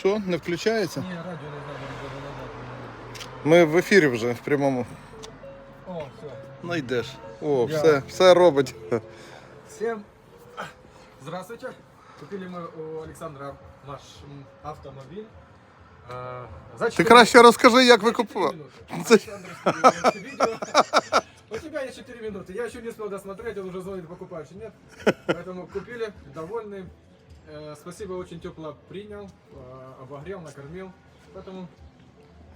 Що, не включається? Ні, радіо не знаю, Ми в ефірі вже в прямому. О, все. Ну йдеш. О, Я- все, все робить. Всем здравствуйте. Купили мы у Александра наш м, автомобиль. А, за Ти четыре- краще розкажи, як ви за четыре купували. минуты. За- Александр, что ты видео. У тебя есть 4 минуты. Я еще не успел досмотреть, он уже звонит, покупаешь нет. Поэтому купили, довольны. Э, Спасибо, очень тепло принял, э, обогрел, накормил. Поэтому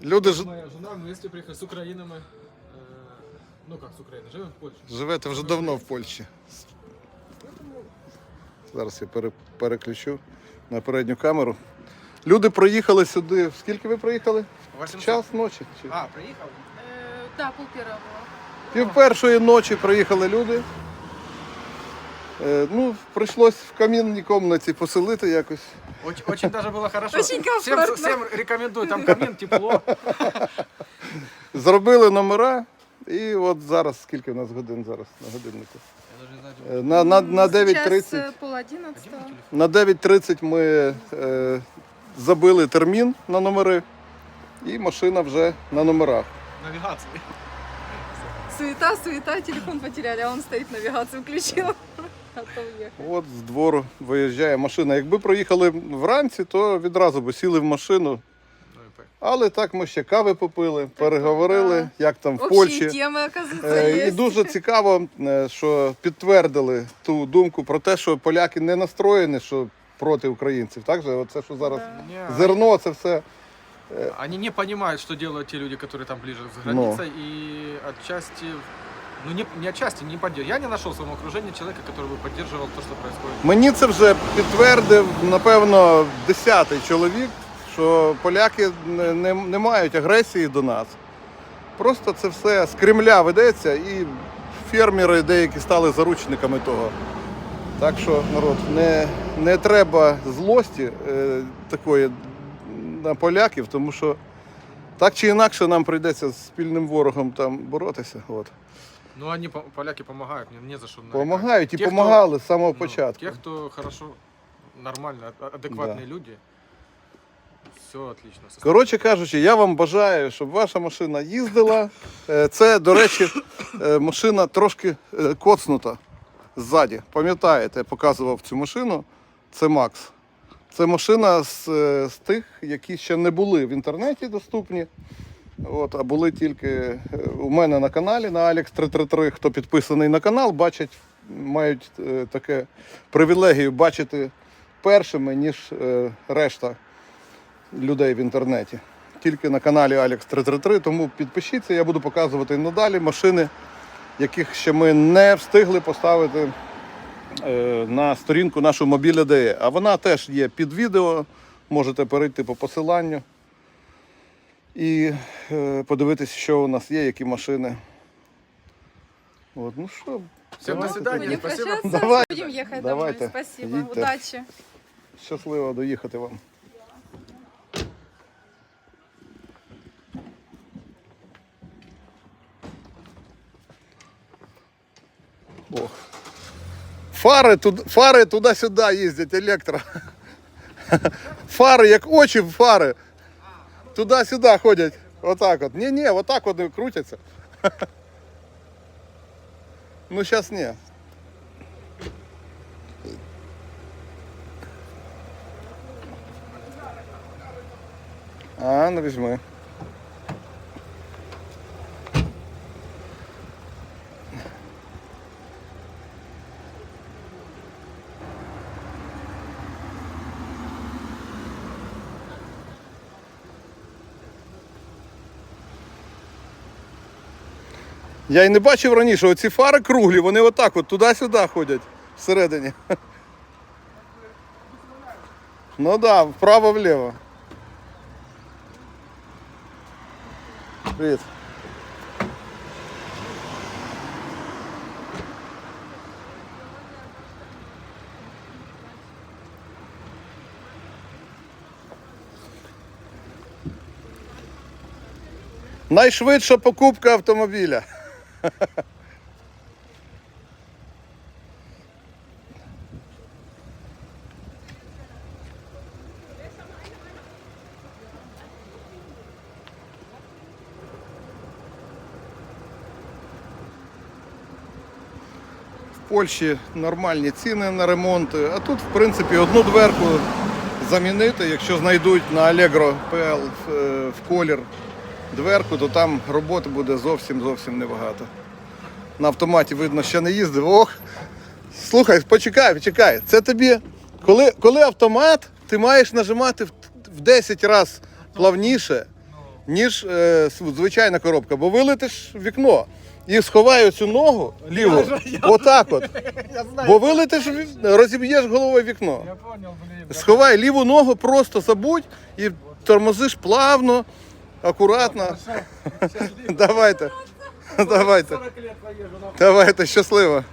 Люди ж моя жена, мы вместе приехали с Украины мы. э, Ну как с Украины, живем в Польше. живете вже давно в Польщі. Зараз я пере- переключу на передню камеру. Люди проїхали сюди. Скільки ви проїхали? В час ночі. Чи? А, приехал? Э, Да, пол первого. Пів першої ночі приїхали люди. Е, ну, прийшлось в камінній кімнаті поселити якось. Очень, очень даже было хорошо. Очень всем, комфортно. всем рекомендую, там камин, тепло. Зробили номера. І от зараз, скільки в нас годин зараз на годиннику? Е, На, на, на 9.30. э, пол одиннадцатого. На 9.30 ми е, забили термін на номери, і машина вже на номерах. Навигации. Суета, суета, телефон потеряли, а он стоит, навигацию включил. А то уехал. От з двору виїжджає машина. Якби проїхали вранці, то відразу б сіли в машину. Але так ми ще кави попили, переговорили, як там в Общие Польщі. темы, оказывается, Е, І есть. дуже цікаво, е, що підтвердили ту думку про те, що поляки не настроєні що проти українців. Так же, оце що зараз Да. зерно, це все. Они не понимают, что делают те люди, которые там ближе с Но. границей, и отчасти, ну не, не отчасти, не поддерживают. Я не нашел в своем окружении человека, который бы поддерживал то, что происходит. Мені це вже підтвердив, напевно, десятий чоловік, що поляки не, не, не мають агресії до нас. Просто це все з Кремля ведеться, і фермери деякі стали заручниками того. Так що, народ, не, не треба злості е, такої на поляків, тому що так чи інакше нам прийдеться з спільним ворогом там боротися. От. Ну, они, по- поляки помогают, мне не за что нарекать. Помагають і кто- помагали з самого ну, початку. Те, кто хорошо, нормально, а- адекватные люди, все отлично. со- Коротше кажучи, я вам бажаю, щоб ваша машина їздила. Е, Це, до речі, е, машина трошки е, коцнута ззаді. Пам'ятаєте, я показував цю машину. Це Макс. Це машина з, е, з тих, які ще не були в інтернеті доступні. От, а були тільки е, у мене на каналі на Alex 333. Хто підписаний на канал, бачать, мають е, таке привілегію бачити першими, ніж решта людей в інтернеті. Тільки на каналі Alex 333, тому підпишіться, я буду показувати надалі машини, яких ще ми не встигли поставити на сторінку нашу мобіля DE. А вона теж є під відео, можете перейти по посиланню і е, подивитися, що у нас є, які машини. От, ну що, Всем до свидания. Будем Спасибо. Давай. будем ехать Давайте. домой. Спасибо, Їдьте. удачи. Щасливо доїхати вам. Фари, туди, фари туди-сюди їздять, електро. Фари, як очі в фари. Туди-сюди ходять. Отак от. Ні, ні, отак вони крутяться. Ну, зараз ні. А, ну візьми. Я й не бачив раніше, оці фари круглі, вони отак от туди-сюди ходять всередині. Ну так, да, вправо-вліво. Привіт. Найшвидша покупка автомобіля. В Польщі нормальні ціни на ремонти, а тут, в принципі, одну дверку замінити, якщо знайдуть на Allegro PL е, в колір дверку, то там роботи буде зовсім зовсім небагато. На автоматі видно, що не їздив. Ох. Слухай, почекай, почекай. Це тобі. Коли, коли автомат, ти маєш нажимати в, в 10 разів плавніше, ніж е, звичайна коробка, бо вилетиш в вікно і сховай цю ногу ліву. Отак от. Бо вилетиш, розіб'єш головою вікно. Сховай ліву ногу, просто забудь і тормозиш плавно, акуратно. Давайте. Давайте. 40 лет поезжу на Давайте, щасливо.